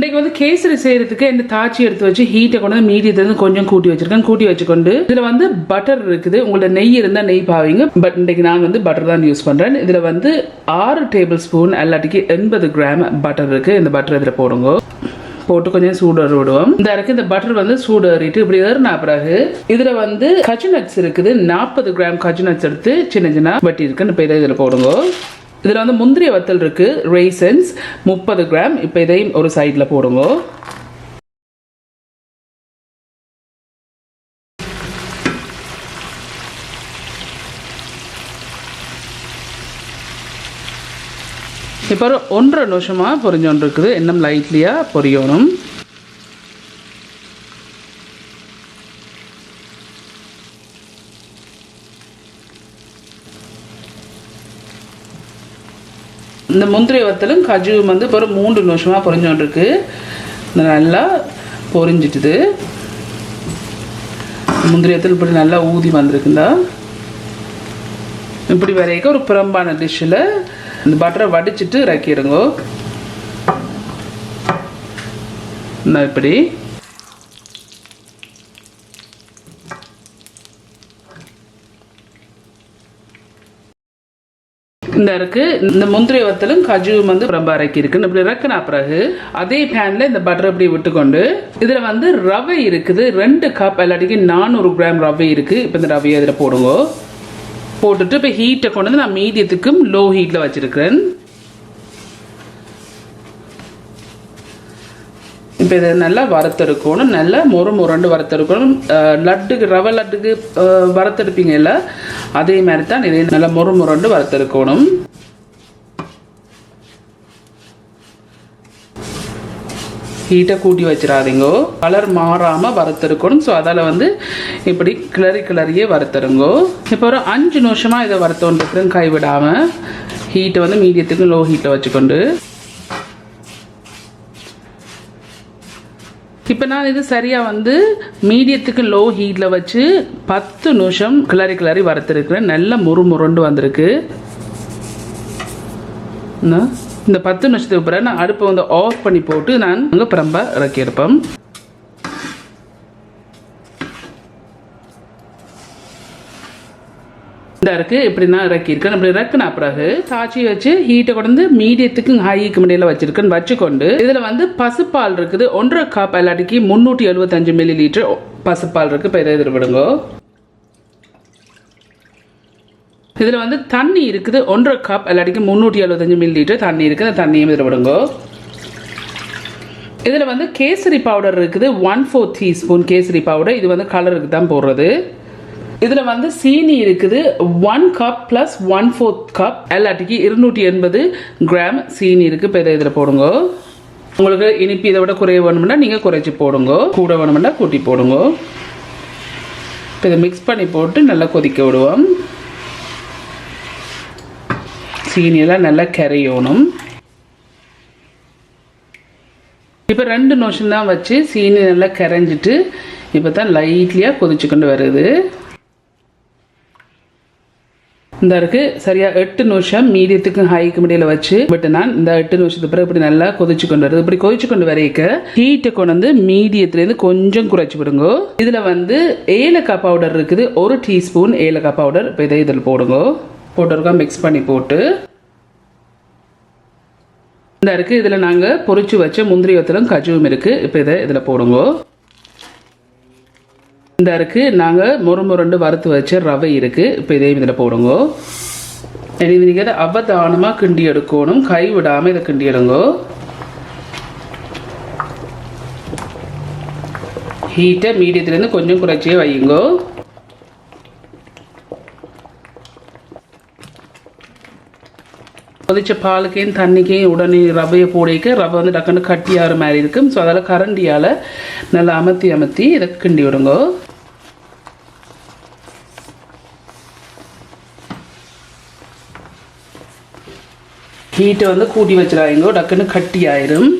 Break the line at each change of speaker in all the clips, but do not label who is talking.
இன்றைக்கு வந்து கேசரி செய்யறதுக்கு இந்த தாச்சி எடுத்து வச்சு ஹீட்டை கொண்டு வந்து மீடியத்துல இருந்து கொஞ்சம் கூட்டி வச்சிருக்கேன். கூட்டி வச்சுக்கொண்டு இதுல வந்து பட்டர் இருக்குது. உங்களோட நெய் இருந்தா நெய் பாவீங்க. பட் இன்றைக்கு நான் வந்து பட்டர் தான் யூஸ் பண்றேன். இதுல வந்து ஆறு டேபிள் ஸ்பூன் எல்லாத்துக்கு எண்பது கிராம் பட்டர் இருக்கு. இந்த பட்டர் இதுல போடுங்க. போட்டு கொஞ்சம் சூடு விடுவோம். இந்த இருக்கு இந்த பட்டர் வந்து சூடு ஏறிட்டு இப்படி ஏறினா பிறகு இதுல வந்து கஜு நட்ஸ் இருக்குது. நாற்பது கிராம் கஜு நட்ஸ் எடுத்து சின்ன சின்ன வட்டி இருக்குன்னு இப்போ இதில் இதுல போடுங்க. இதில் வந்து முந்திரி வத்தல் இருக்குது ரேசன்ஸ் முப்பது கிராம் இப்போ இதையும் ஒரு சைடில் போடுங்க. இப்போ ஒரு ஒன்றரை நிமிஷமாக பொரிஞ்சோன்னு இருக்குது இன்னும் லைட்லியாக பொரியணும். இந்த முந்திரி வத்தலும் கஜுவும் வந்து இப்போ ஒரு மூன்று நிமிஷமாக பொரிஞ்சோன்ட்ருக்கு நல்லா பொரிஞ்சிட்டுது. முந்திரி வத்தல் இப்படி நல்லா ஊதி வந்திருக்குந்தா. இப்படி வரைக்கும் ஒரு புறம்பான டிஷ்ஷில் இந்த பட்டரை வடிச்சிட்டு இறக்கிடுங்கோ இப்படி. இந்த இருக்கு. இந்த முந்திரி வத்தலும் கஜுவும் வந்து ரொம்ப இறக்கி இருக்கு இப்படி இறக்குனா பிறகு அதே பேன்ல இந்த பட்டர் இப்படி விட்டுக்கொண்டு இதுல வந்து ரவை இருக்குது. ரெண்டு கப் இல்லாட்டிக்கு நானூறு கிராம் ரவை இருக்கு. இப்போ இந்த ரவையை இதில் போடுங்க. போட்டுட்டு இப்போ ஹீட்டை கொண்டு வந்து நான் மீடியத்துக்கும் லோ ஹீட்டில் வச்சிருக்கிறேன். இப்போ இதை நல்லா வறுத்தெடுக்கணும். நல்லா மொறு முரண்டு வறுத்தெடுக்கணும். லட்டுக்கு ரவை லட்டுக்கு வறுத்தெடுப்பீங்கல்ல? அதே மாதிரி தான் இதை நல்லா மொறு முரண்டு வறுத்தெடுக்கணும். ஹீட்டை கூட்டி வச்சிடாதீங்கோ. கலர் மாறாமல் வறுத்தெடுக்கணும். ஸோ அதால் வந்து இப்படி கிளறி கிளறியே வறுத்தருங்கோ இப்போ ஒரு அஞ்சு நிமிஷமாக இதை வறுத்தோன்றிருக்கிறேன் கைவிடாமல் ஹீட்டை வந்து மீடியத்துக்கு லோ ஹீட்டில் வச்சுக்கொண்டு. இப்போ நான் இது சரியாக வந்து மீடியத்துக்கு லோ ஹீட்டில் வச்சு பத்து நிமிஷம் கிளறி கிளறி வறுத்துருக்குறேன். நல்ல முறு முருண்டு வந்திருக்கு. இந்த பத்து நிமிஷத்துக்கு பிறகு நான் அடுப்பை வந்து ஆஃப் பண்ணி போட்டு நான் அங்கே பிரம்ப இறக்கி இந்த இருக்கு இப்படி நான் இறக்கியிருக்கேன் இப்படி இறக்குன பிறகு சாச்சி வச்சு ஹீட்டை கொண்டு மீடியத்துக்கும் ஹைக்கு இடையில வச்சிருக்கேன் வச்சுக்கொண்டு இதில் வந்து பசுப்பால் இருக்குது. ஒன்றரை கப் எல்லாட்டிக்கு முந்நூற்றி எழுபத்தஞ்சு மில்லி லிட்டர் பசுப்பால் இருக்குது இப்போ இதை எதிர் விடுங்க இதில் வந்து தண்ணி இருக்குது. ஒன்றரை கப் எல்லாட்டிக்கு முந்நூற்றி எழுபத்தஞ்சு மில்லி லிட்டர் தண்ணி இருக்குது அந்த தண்ணியும் இதில் விடுங்க இதில் வந்து கேசரி பவுடர் இருக்குது. One four teaspoon kesari powder இது வந்து கலருக்கு தான் போடுறது. இதில் வந்து சீனி இருக்குது. One cup plus one fourth cup எல்லாட்டிக்கு இருநூற்றி எண்பது கிராம் சீனி இருக்குது இப்போ இதை இதில் போடுங்க. உங்களுக்கு இனிப்பு இதை விட குறைய வேணும்னா நீங்கள் குறைச்சி போடுங்க. கூட வேணும்னா கூட்டி போடுங்க. இப்போ இதை மிக்ஸ் பண்ணி போட்டு நல்லா கொதிக்க விடுவோம். சீனியெல்லாம் நல்லா கரையணும். இப்போ ரெண்டு நிமிஷம் தான் வச்சு சீனி நல்லா கரைஞ்சிட்டு இப்போ தான் லைட்லியாக கொதிச்சு கொண்டு வருது. இந்த இருக்கு. சரியா எட்டு நிமிஷம் மீடியத்துக்கும் ஹைக்கு இடையில வச்சு விட்டு நான் இந்த எட்டு நிமிஷத்துக்கு பிறகு இப்படி நல்லா கொதிச்சு கொண்டு வருது. இப்படி கொதிச்சு கொண்டு வரைக்க ஹீட்டை கொண்டு வந்து மீடியத்துலேருந்து கொஞ்சம் குறைச்சி விடுங்க. இதில் வந்து ஏலக்காய் பவுடர் இருக்குது. ஒரு டீஸ்பூன் ஏலக்காய் பவுடர் இப்போ இதை இதில் போடுங்க. போட்டிருக்கோம். மிக்ஸ் பண்ணி போட்டு. இந்த இருக்கு. இதில் நாங்கள் பொறிச்சு வச்ச முந்திரி வத்தலும் கஜுவும் இருக்கு. இப்போ இதை இதில் போடுங்க. இந்த இருக்கு. நாங்கள் முறுமுரண்டு வறுத்து வச்ச ரவை இருக்கு. இப்போ இதே இதில் போடுங்க. இனி நீங்கள் இதை அவதானமாக கிண்டி எடுக்கணும். கை விடாமல் இதை கிண்டி எடுங்க. ஹீட்டை மீடியத்துலேருந்து கொஞ்சம் குறைச்சே வையுங்கோ. கொதிச்ச பாலுக்கையும் தண்ணிக்கையும் உடனே ரவையை போடிக்க. ரவை வந்து டக்குன்னு கட்டியாகிற மாதிரி இருக்கும். ஸோ அதில் கரண்டியால் நல்லா அமர்த்தி அமர்த்தி இதை கிண்டி விடுங்க. ஹீட்டை வந்து கூட்டி வச்சிடாதீங்க டக்குன்னு கட்டி ஆயிரும்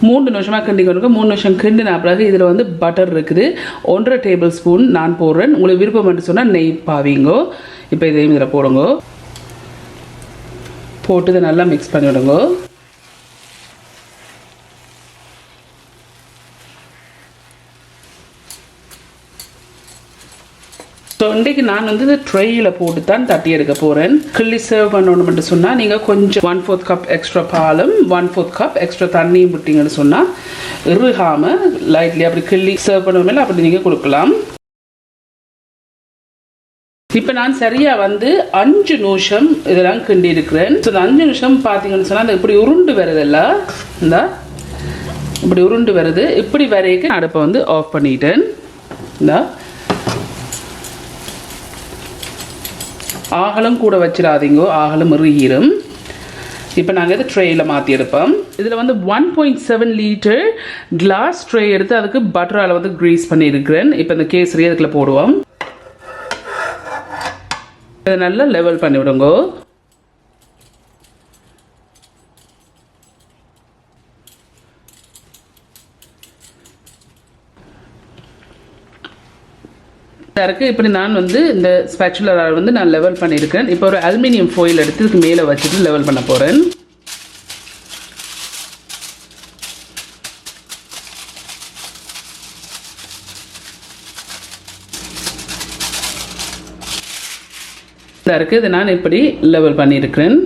மூணு நிமிஷமாக கிண்டி கொடுங்க மூணு நிமிஷம் கிண்டின பிறகு இதில் வந்து பட்டர் இருக்குது. ஒன்றரை டேபிள் ஸ்பூன் நான் போடுறேன். உங்களுக்கு விருப்பம் மட்டும் சொன்னால் நெய் பாவிங்கோ. இப்போ இதையும் இதில் போடுங்க. போட்டு இதை நல்லா மிக்ஸ் பண்ணி ஸோ இன்றைக்கு நான் வந்து இந்த ட்ரெயில் போட்டு தான் தட்டி எடுக்க போகிறேன் கிள்ளி சர்வ் பண்ணணும் சொன்னால் நீங்கள் கொஞ்சம் ஒன் ஃபோர்த் கப் எக்ஸ்ட்ரா பாலும் ஒன் ஃபோர்த் கப் எக்ஸ்ட்ரா தண்ணியும் விட்டீங்கன்னு சொன்னால் இறுகாமல் லைட்லி அப்படி கிள்ளி சர்வ் பண்ணுவோம் அப்படி நீங்கள் கொடுக்கலாம். இப்போ நான் சரியாக வந்து அஞ்சு நிமிஷம் இதெல்லாம் கிண்டி இருக்கிறேன். ஸோ இந்த அஞ்சு நிமிஷம் பார்த்தீங்கன்னு சொன்னால் அந்த இப்படி உருண்டு வருதில்ல இந்த இப்படி உருண்டு வருது இப்படி வரைக்கும் அடுப்பை வந்து ஆஃப் பண்ணிட்டேன். இந்த ஆகலம் கூட வச்சிடாதீங்கோ ஆகலம் இறுகிரும் இப்போ நாங்கள் இது ட்ரேயில் மாற்றி எடுப்போம். இதில் வந்து one point seven litre glass tray எடுத்து அதுக்கு பட்டரால் வந்து க்ரீஸ் பண்ணியிருக்கிறேன் இப்போ இந்த கேசரி அதுக்குள்ளே போடுவோம். இதை நல்லா லெவல் பண்ணி விடுங்கோ இருக்கு. இப்படி நான் வந்து இந்த ஸ்பேச்சுலரால் வந்து நான் லெவல் பண்ணியிருக்கேன். இப்போ ஒரு அலுமினியம் ஃபோயில் எடுத்து இதுக்கு மேலே வச்சுட்டு லெவல் பண்ண போகிறேன் இருக்கு. இதை நான் இப்படி லெவல் பண்ணியிருக்கிறேன்.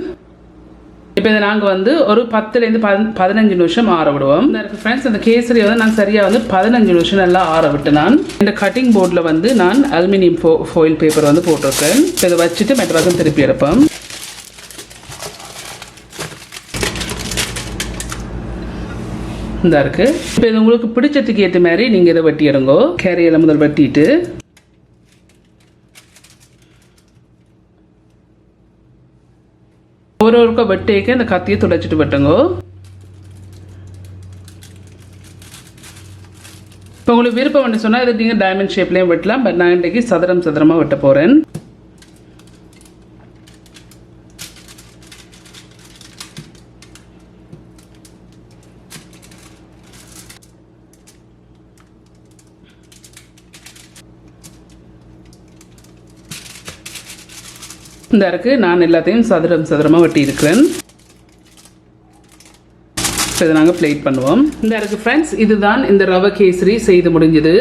இப்போ இதை நாங்கள் வந்து ஒரு பத்துலேருந்து பதி பதினஞ்சு நிமிஷம் ஆற விடுவோம். ஃப்ரெண்ட்ஸ் அந்த கேசரி வந்து நான் சரியாக வந்து பதினஞ்சு நிமிஷம் நல்லா ஆற விட்டு நான் இந்த கட்டிங் போர்டில் வந்து நான் அலுமினியம் ஃபோ ஃபோயில் பேப்பர் வந்து போட்டிருக்கேன். இப்போ இதை வச்சுட்டு மெட்ராஸும் திருப்பி எடுப்போம். இந்த இருக்கு. இப்போ இது உங்களுக்கு பிடிச்சதுக்கு ஏற்ற மாதிரி நீங்கள் இதை வெட்டி எடுங்கோ கேரியெல்லாம் முதல் வெட்டிட்டு. ஒரு ஒருக்க இந்த கத்தியை துடைச்சிட்டு வெட்டுங்க இப்போ உங்களுக்கு விருப்பம் வந்து சொன்னால் இது நீங்கள் டைமண்ட் ஷேப்லேயும் வெட்டலாம் பட் நான் இன்றைக்கு சதுரம் சதுரமாக வெட்ட போகிறேன் இந்த இருக்கு நான் எல்லாத்தையும் சதுரம் சதுரமாக வெட்டி இருக்கிறேன் இதை நாங்கள் பிளேட் பண்ணுவோம். இந்த இருக்கு ஃப்ரெண்ட்ஸ் இதுதான் இந்த ரவை கேசரி செய்து முடிஞ்சது.